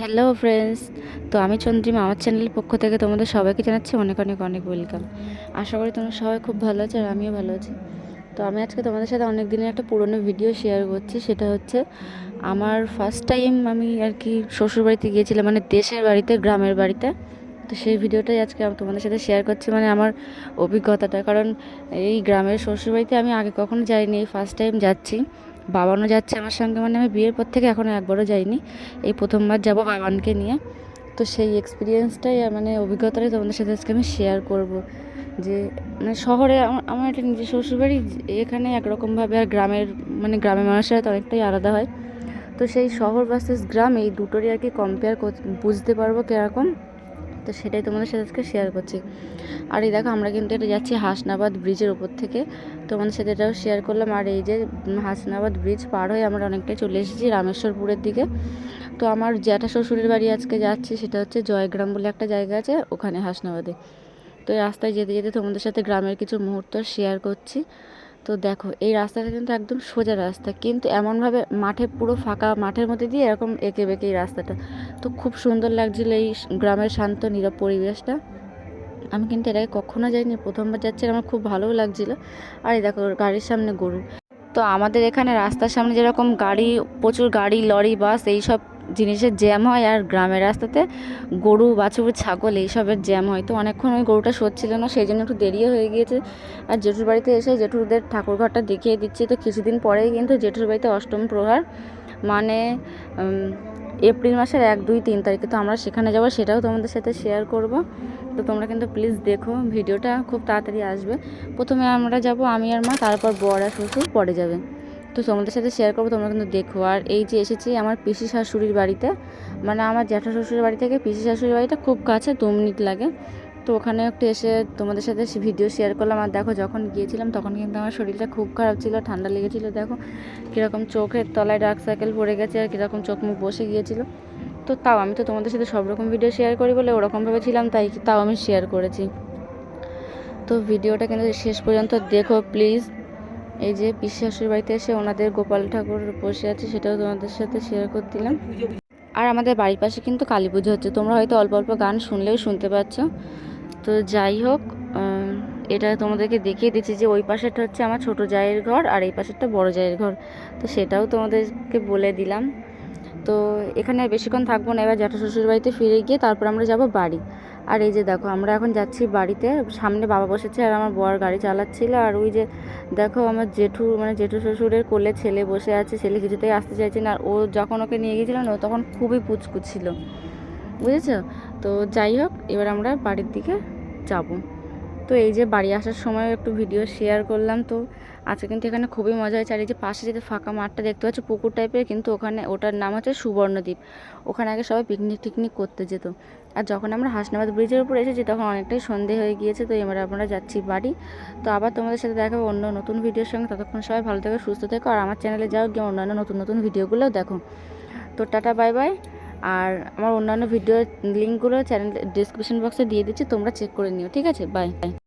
Hello friends তো আমি চন্দ্রিমা, আমার চ্যানেলের পক্ষ থেকে তোমাদের সবাইকে জানাচ্ছি অনেক অনেক অনেক ওয়েলকাম আশা করি তোমরা সবাই খুব ভালো আছো আর আমিও ভালো আছি। তো আমি আজকে তোমাদের সাথে অনেক দিনের একটা পুরনো ভিডিও শেয়ার করছি। সেটা হচ্ছে আমার ফার্স্ট টাইম আমি আর কি শ্বশুরবাড়িতে গিয়েছিলাম মানে দেশের বাড়িতে, গ্রামের বাড়িতে। তো সেই ভিডিওটাই আজকে আমি তোমাদের সাথে শেয়ার করছি মানে আমার অভিজ্ঞতাটা। কারণ এই গ্রামের শ্বশুরবাড়িতে আমি আগে কখনো যাইনি ফার্স্ট টাইম যাচ্ছি। বাবানও যাচ্ছে আমার সঙ্গে মানে আমি বিয়ের পর থেকে এখনও একবারও যাইনি। এই প্রথমবার যাব বাবানকে নিয়ে। তো সেই এক্সপিরিয়েন্সটাই মানে অভিজ্ঞতাটাই তোমাদের সাথে আজকে আমি শেয়ার করব। যে মানে শহরে আমার একটা নিজের শ্বশুরবাড়ি, এখানে একরকমভাবে আর গ্রামের মানে গ্রামের মানুষেরা তো অনেকটাই আলাদা হয়। তো সেই শহর ভার্সেস গ্রাম, এই দুটোরই আর কি কম্পেয়ার বুঝতে পারব কীরকম। তো সেটাই তোমাদের সাথে আজকে শেয়ার করছি। আর এই দেখো, আমরা কিন্তু এটা যাচ্ছি হাসনাবাদ ব্রিজের উপর থেকে। তোমাদের সাথে এটাও শেয়ার করলাম। আর এই যে হাসনাবাদ ব্রিজ পার হয়ে আমরা অনেকটাই চলে এসেছি রামেশ্বরপুরের দিকে। তো আমার জ্যাঠা শ্বশুরের বাড়ি আজকে যাচ্ছি, সেটা হচ্ছে জয়গ্রাম বলে একটা জায়গা আছে ওখানে হাসনাবাদে। তো রাস্তায় যেতে যেতে তোমাদের সাথে গ্রামের কিছু মুহূর্ত শেয়ার করছি। তো দেখো, এই রাস্তাটা কিন্তু একদম সোজা রাস্তা। কিন্তু এমনভাবে মাঠে পুরো ফাঁকা মাঠের মধ্যে দিয়ে এরকম এঁকে বেঁকে এই রাস্তাটা। তো খুব সুন্দর লাগছিল এই গ্রামের শান্ত, নীরব পরিবেশটা। আমি কিন্তু আগে কখনো যাইনি, প্রথমবার যাচ্ছি, আমার খুব ভালোও লাগছিল। আর এই দেখো, গাড়ির সামনে গরু। তো আমাদের এখানে রাস্তার সামনে যেরকম গাড়ি, প্রচুর গাড়ি, লরি, বাস এই সব জিনিসের জ্যাম হয় আর গ্রামের রাস্তাতে গরু, বাছুর, ছাগল এইসবের জ্যাম হয়। তো অনেকক্ষণ ওই গরুটা সরছিল না, সেই জন্য একটু দেরিও হয়ে গিয়েছে। আর জেঠুর বাড়িতে এসে জেঠুদের ঠাকুরঘরটা দেখিয়ে দিচ্ছি। তো কিছুদিন পরেই কিন্তু জেঠুর বাড়িতে অষ্টম প্রহার মানে এপ্রিল মাসের এক, দুই, তিন তারিখে। তো আমরা সেখানে যাব, সেটাও তোমাদের সাথে শেয়ার করব। তো তোমরা কিন্তু প্লিজ দেখো, ভিডিওটা খুব তাড়াতাড়ি আসবে। প্রথমে আমরা যাব, আমি আর মা, তারপর বর আর শ্বশুর পরে যাবে। তো তোমাদের সাথে শেয়ার করব, তোমরা কিন্তু দেখো। আর এই যে এসেছি আমার পিসি শাশুড়ির বাড়িতে মানে আমার জ্যাঠা শ্বশুরের বাড়ি থেকে পিসি শাশুড়ির বাড়িটা খুব কাছে, দু মিনিট লাগে। তো ওখানে একটু এসে তোমাদের সাথে ভিডিও শেয়ার করলাম। আর দেখো, যখন গিয়েছিলাম, তখন কিন্তু আমার শরীরটা খুব খারাপ ছিল, ঠান্ডা লেগেছিল। দেখো, কীরকম চোখের তলায় ডার্ক সার্কেল পড়ে গেছে আর কীরকম চোখ মুখ বসে গিয়েছিল। তো তাও আমি তো তোমাদের সাথে সব রকম ভিডিও শেয়ার করি বলে ওরকমভাবে ছিলাম তাই তাও আমি শেয়ার করেছি। তো ভিডিওটা কিন্তু শেষ পর্যন্ত দেখো প্লিজ এই যে পিসি শাশুড়ির বাড়িতে এসে ওনাদের গোপাল ঠাকুর বসে আছে, সেটাও তোমাদের সাথে শেয়ার করে দিলাম আর আমাদের বাড়ির পাশে কিন্তু কালী পুজো হচ্ছে, তোমরা হয়তো অল্প অল্প গান শুনলেও শুনতে পাচ্ছ। তো যাই হোক এটা তোমাদেরকে দেখিয়ে দিচ্ছি যে ওই পাশেরটা হচ্ছে আমার ছোট জায়ের ঘর, আর এই পাশেরটা বড় জায়ের ঘর। তো সেটাও তোমাদেরকে বলে দিলাম। তো এখানে বেশিক্ষণ থাকব না, এবার জ্যাঠা শ্বশুর বাড়িতে ফিরে গিয়ে তারপর আমরা যাব বাড়ি। আর এই যে দেখো, আমরা এখন যাচ্ছি বাড়িতে। সামনে বাবা বসেছে আর আমার বর গাড়ি চালাচ্ছিল। আর ওই যে দেখো, আমার জেঠু মানে জেঠু শ্বশুরের কোলে ছেলে বসে আছে। ছেলে কিছুতেই আসতে চাইছে না। আর ও যখন ওকে নিয়ে গিয়েছিল ও তখন খুবই পুচকুচ ছিল বুঝেছ? তো যাই হোক, এবার আমরা বাড়ির দিকে যাব। তো এই যে বাড়ি আসার সময় একটু ভিডিও শেয়ার করলাম তো আজকে কিন্তু এখানে খুবই মজা হয়েছে। আর এই যে পাশে যে ফাঁকা মাঠটা দেখতে পাচ্ছ, পুকুর টাইপের কিন্তু ওখানে ওটার নাম হচ্ছে সুবর্ণদ্বীপ। ওখানে আগে সবাই পিকনিক টিকনিক করতে যেত। আর যখন আমরা হাসনাবাদ ব্রিজের উপর এসেছি, তখন অনেকটাই সন্ধে হয়ে গিয়েছে, তো এবার আমরা যাচ্ছি বাড়ি। তো আবার তোমাদের সাথে দেখাবো অন্য নতুন ভিডিওর সঙ্গে। ততক্ষণ সবাই ভালো থেকো, সুস্থ থেকো, আর আমার চ্যানেলে যাও গিয়ে অন্যান্য নতুন নতুন ভিডিওগুলোও দেখো। তো টাটা বাই বাই আর আমার অন্যান্য ভিডিও লিঙ্কগুলো চ্যানেল ডিসক্রিপশন বক্সে দিয়ে দিচ্ছি, তোমরা চেক করে নিও, ঠিক আছে? Bye bye